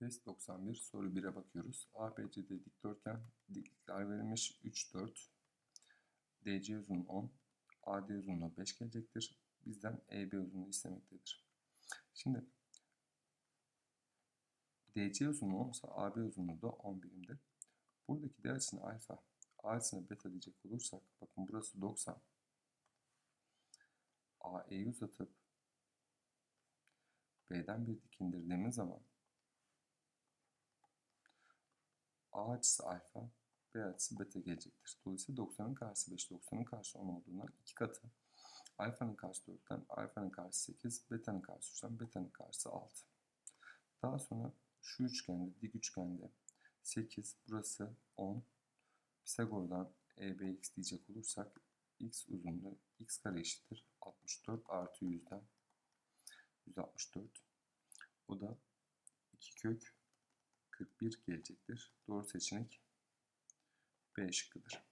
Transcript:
Test 91 soru 1'e bakıyoruz. ABCD dikdörtgen diklikler verilmiş 3 4 DC uzunluğu 10 AD uzunluğu 5 gelecektir. Bizden EB uzunluğu istemektedir. Şimdi DC uzunluğu 10 ise AB uzunluğu da 10 birimdir. Buradaki D alfa, A açısına beta diyecek olursak bakın burası 90. AE'yi uzatıp B'den bir dik indirdiğimiz zaman A açısı alfa, B açısı beta gelecektir. Dolayısıyla 90'ın karşısı 5, 90'ın karşısı 10 olduğundan 2 katı. Alfanın karşısı 4'ten, alfanın karşısı 8, beta'nın karşısı 3'ten, beta'nın karşısı 6. Daha sonra şu üçgende, dik üçgende 8, burası 10. Pisagor'dan EBX diyecek olursak x uzunluğu x kare eşittir 64 artı 100'den 164. O da 2 kök 41 gelecektir. Doğru seçenek B şıkkıdır.